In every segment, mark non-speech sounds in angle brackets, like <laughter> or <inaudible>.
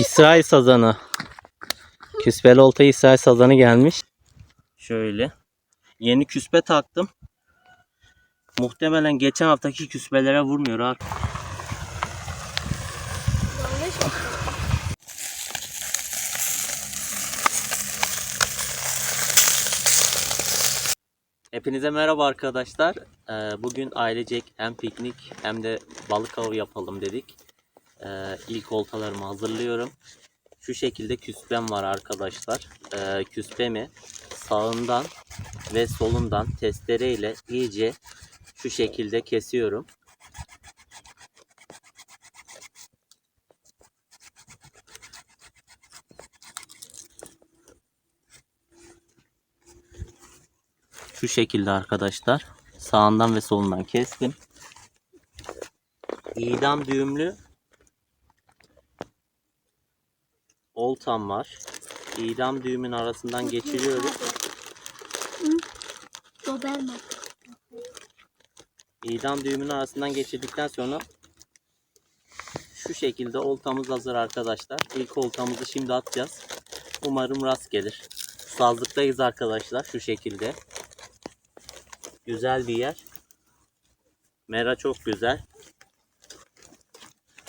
İsrail sazanı. Küspeli olta İsrail sazanı gelmiş. Şöyle. Yeni küspe taktım. Muhtemelen geçen haftaki küspelere vurmuyor ha. Hepinize merhaba arkadaşlar. Ee, Bugün ailecek hem piknik hem de balık avı yapalım dedik. Ee, İlk oltalarımı hazırlıyorum. Şu şekilde küspem var arkadaşlar. Ee, Küspemi sağından ve solundan testereyle iyice şu şekilde kesiyorum. Şu şekilde arkadaşlar. Sağından ve solundan kestim. İdam düğümlü oltam var. İdam düğümün arasından geçiriyorum. Doberman. İdam düğümünün arasından geçirdikten sonra şu şekilde oltamız hazır arkadaşlar. İlk oltamızı şimdi atacağız. Umarım rast gelir. Sazlıktayız arkadaşlar şu şekilde. Güzel bir yer. Mera çok güzel.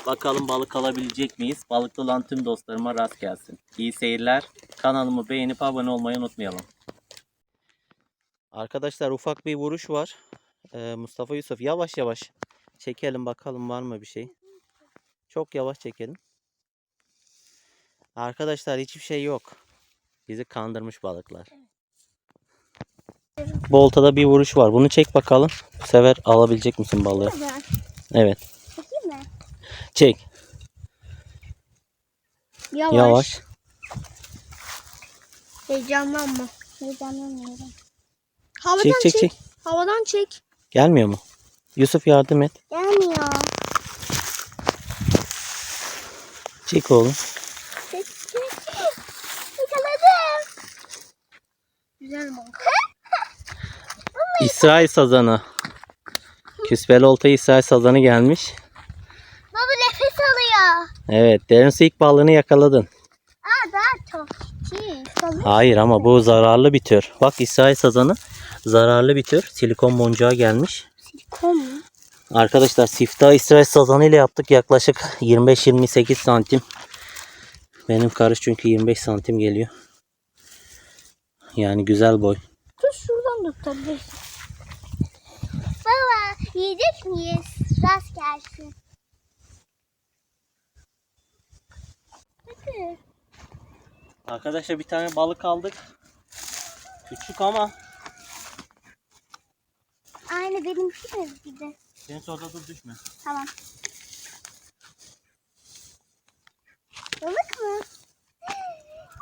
Bakalım balık alabilecek miyiz? Balıklı olan tüm dostlarıma rast gelsin. İyi seyirler. Kanalımı beğenip abone olmayı unutmayalım. Arkadaşlar ufak bir vuruş var. Ee, Mustafa Yusuf yavaş yavaş çekelim bakalım var mı bir şey. Çok yavaş çekelim. Arkadaşlar hiçbir şey yok. Bizi kandırmış balıklar. Bu oltada bir vuruş var. Bunu çek bakalım. Bu sefer alabilecek misin balığı? Evet. Çek. Yavaş. Yavaş. Heyecanlanma. Heyecanlanmıyorum. Havadan Çek çek, çek çek. Havadan çek. Gelmiyor mu? Yusuf yardım et. Gelmiyor. Çek oğlum. Çek çek. Yakaladım. Güzel mi? İsrail sazanı. Küspeli olta İsrail sazanı gelmiş. Alıyor. Evet. Derin su ilk balığını yakaladın. Aa daha çok. Hayır ama bu zararlı bir tür. Bak İsrail sazanı zararlı bir tür. Silikon boncuğa gelmiş. Silikon mu? Arkadaşlar siftah İsrail sazanı ile yaptık. Yaklaşık 25-28 santim. Benim karış çünkü 25 santim geliyor. Yani güzel boy. Dur şuradan da tutabilirsin. Baba yiyecek miyiz? Rast gelsin. Hadi. Arkadaşlar bir tane balık aldık. Küçük ama Aynı benimki de gibi. senin orada dur düşme. Tamam. Balık mı?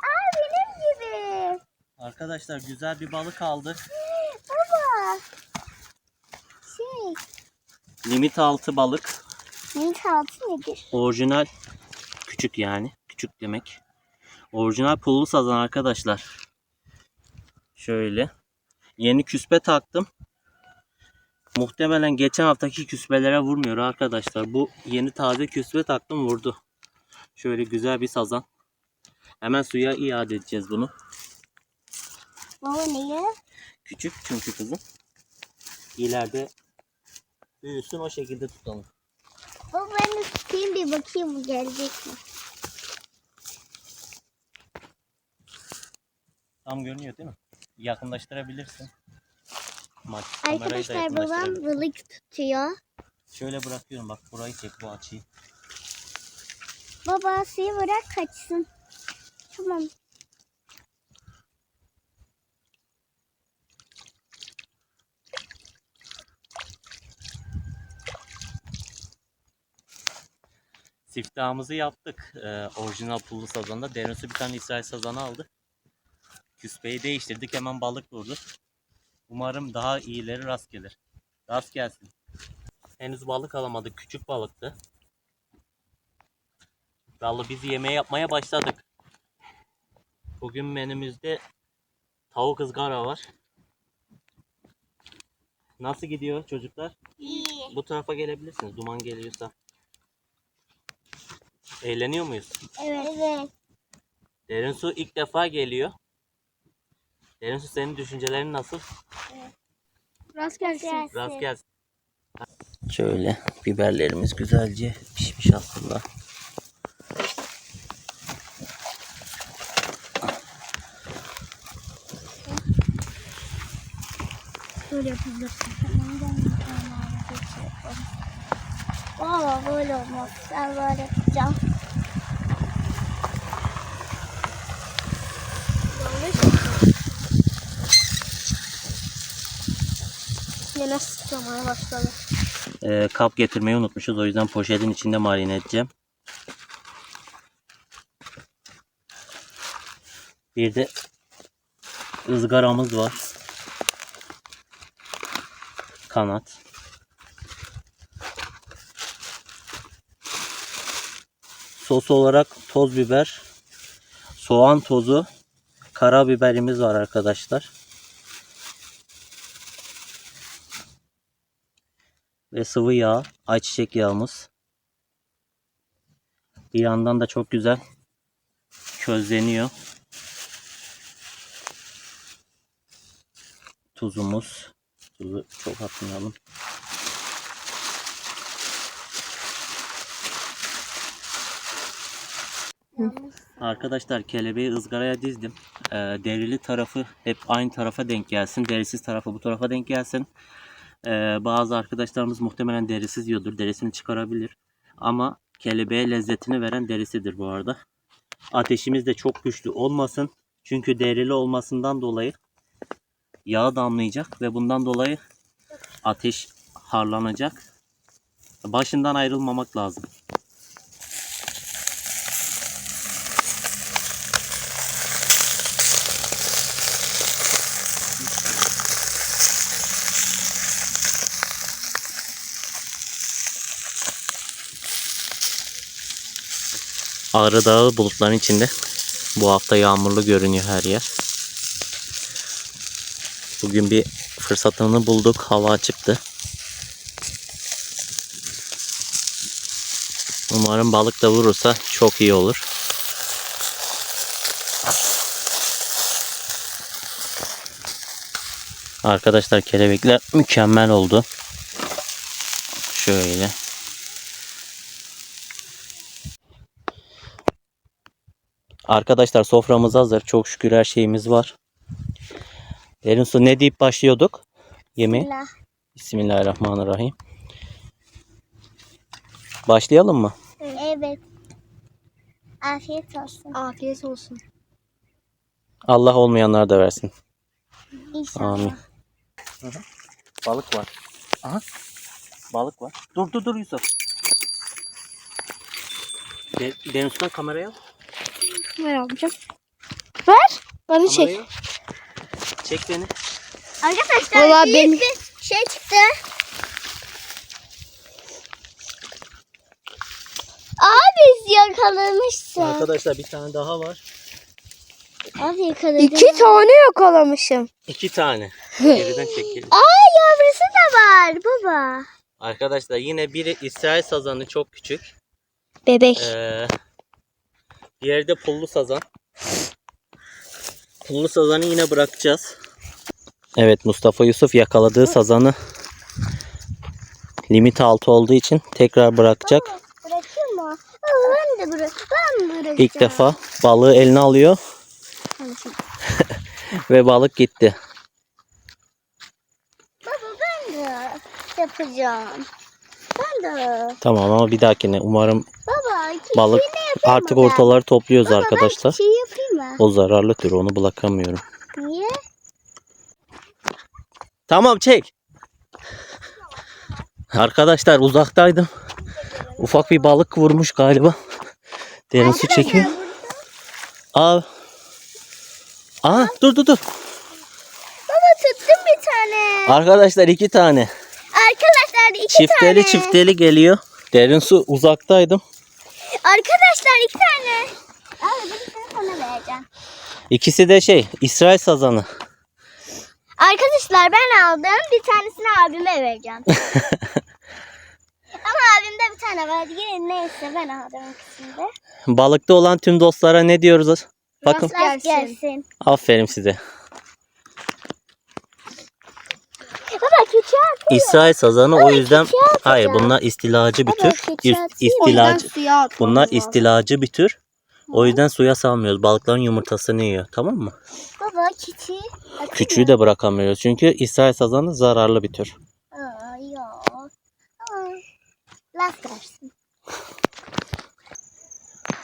Aa benim gibi. Arkadaşlar güzel bir balık aldık. Baba. Şey. Limit altı balık. Mint altı nedir? Orijinal küçük yani. Küçük demek. Orijinal pullu sazan arkadaşlar. Şöyle. Yeni küspe taktım. Muhtemelen geçen haftaki küspelere vurmuyor arkadaşlar. Bu yeni taze küspe taktım vurdu. Şöyle güzel bir sazan. Hemen suya iade edeceğiz bunu. Baba neyi? Küçük çünkü kızım. İleride büyüsün o şekilde tutalım. Baba ben de tutayım bir bakayım bu gelecek mi? Tam görünüyor değil mi? Yakınlaştırabilirsin. Kamerayı da Arkadaşlar babam yakınlaştırabilirsin. balık tutuyor. Şöyle bırakıyorum bak burayı çek bu açıyı. Baba suyu bırak kaçsın. Tamam. Siftahımızı yaptık. Ee, orijinal pullu sazanda. Denizi bir tane İsrail sazanı aldı. Küspeyi değiştirdik hemen balık vurdu. Umarım daha iyileri rast gelir. Rast gelsin. Henüz balık alamadık. Küçük balıktı. Vallahi biz yemeğe yapmaya başladık. Bugün menümüzde tavuk ızgara var. Nasıl gidiyor çocuklar? İyi. Bu tarafa gelebilirsiniz. Duman geliyorsa. Eğleniyor muyuz? Evet. Evet. Derin su ilk defa geliyor. Derin su senin düşüncelerin nasıl? Rast gelsin. Rast gelsin. Şöyle biberlerimiz güzelce pişmiş aslında. Böyle yapabilirsin. Valla böyle olmaz. Ben böyle yapacağım. Yine sıçramaya başladı. Ee, kap getirmeyi unutmuşuz. O yüzden poşetin içinde marine edeceğim. Bir de ızgaramız var. Kanat. Sos olarak toz biber, soğan tozu, karabiberimiz var arkadaşlar. Ve sıvı yağ, ayçiçek yağımız. Bir yandan da çok güzel közleniyor. Tuzumuz. Tuzu çok atmayalım. Arkadaşlar kelebeği ızgaraya dizdim. Ee, derili tarafı hep aynı tarafa denk gelsin. Derisiz tarafı bu tarafa denk gelsin. Ee, bazı arkadaşlarımız muhtemelen derisiz yiyordur. Derisini çıkarabilir. Ama kelebeğe lezzetini veren derisidir bu arada. Ateşimiz de çok güçlü olmasın. Çünkü derili olmasından dolayı yağ damlayacak ve bundan dolayı ateş harlanacak. Başından ayrılmamak lazım. Ağrı Dağı bulutların içinde. Bu hafta yağmurlu görünüyor her yer. Bugün bir fırsatını bulduk. Hava açıktı. Umarım balık da vurursa çok iyi olur. Arkadaşlar kelebekler mükemmel oldu. Şöyle. Arkadaşlar soframız hazır. Çok şükür her şeyimiz var. Derin su ne deyip başlıyorduk? Yemeğe. Bismillah. Bismillahirrahmanirrahim. Başlayalım mı? Evet. Afiyet olsun. Afiyet olsun. Allah olmayanlar da versin. İnşallah. Amin. Balık var. Aha. Balık var. Dur dur dur Yusuf. De Derin sudan kameraya al. Ver abicim. Ver. Bana çek. Kamerayı al. Çek beni. Arkadaşlar Vallahi büyük benim- bir şey çıktı. Abi yakalamışsın. Arkadaşlar bir tane daha var. Abi yakaladım. İki tane yakalamışım. İki tane. <laughs> Geriden çekelim. Aa yavrusu da var baba. Arkadaşlar yine biri İsrail sazanı çok küçük. Bebek. Ee, diğeri de pullu sazan. Pullu sazanı yine bırakacağız. Evet Mustafa Yusuf yakaladığı sazanı limit altı olduğu için tekrar bırakacak. Aa, ben de bırak. Ben bırakacağım. İlk defa balığı eline alıyor <laughs> ve balık gitti. Baba ben de yapacağım. Ben de. Tamam ama bir dahakine umarım Baba balık artık ortaları topluyoruz arkadaşlar. şey yapayım mı? O zararlı tür onu bırakamıyorum. Niye? Tamam çek. Arkadaşlar uzaktaydım. Ufak bir balık vurmuş galiba. Derin su çekiyor. Aa. Aa dur dur dur. Baba tuttum bir tane. Arkadaşlar iki tane. Arkadaşlar iki Çifteli tane. çifteli geliyor. Derin su uzaktaydım. Arkadaşlar iki tane. Abi birisini sana vereceğim. İkisi de şey İsrail sazanı. Arkadaşlar ben aldım. Bir tanesini abime vereceğim. <laughs> Ama abimde bir tane var. Yine neyse ben aldım ikisini de. Balıkta olan tüm dostlara ne diyoruz? Bakın. Rast gelsin. Aferin size. Baba. İsrail sazanı o yüzden küçüğe atacağım. hayır bunlar istilacı bir Baba, tür. küçüğe İst- atayım. istilacı. suya atmamız Bunlar lazım. istilacı bir tür. O yüzden suya salmıyoruz. Balıkların yumurtasını yiyor. Tamam mı? Baba küçüğü atayım Küçüğü de bırakamıyoruz. Çünkü İsrail sazanı zararlı bir tür. Aa, yok. Aa, Rast gelsin.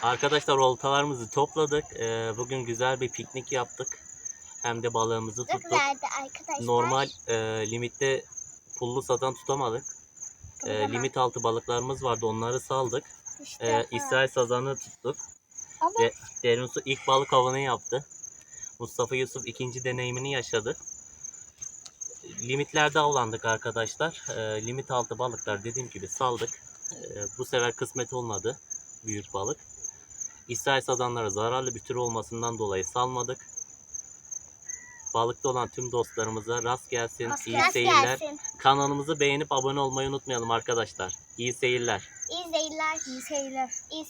Arkadaşlar oltalarımızı topladık. Ee, bugün güzel bir piknik yaptık. Hem de balığımızı tuttuk. arkadaşlar. Normal e, limitte pullu sazan tutamadık. E, limit altı balıklarımız vardı. Onları saldık. İşte, E. İsrail sazanı tuttuk. Ama De, Derin Su ilk balık avını yaptı. Mustafa Yusuf ikinci deneyimini yaşadı. Limitlerde avlandık arkadaşlar. E, limit altı balıklar dediğim gibi saldık. E, bu sefer kısmet olmadı. Büyük balık. İsrail sazanları zararlı bir tür olmasından dolayı salmadık. Balıkta olan tüm dostlarımıza rast gelsin. rast iyi seyirler. gelsin. Kanalımızı beğenip abone olmayı unutmayalım arkadaşlar. İyi seyirler. İyi seyirler. İyi seyirler. İyi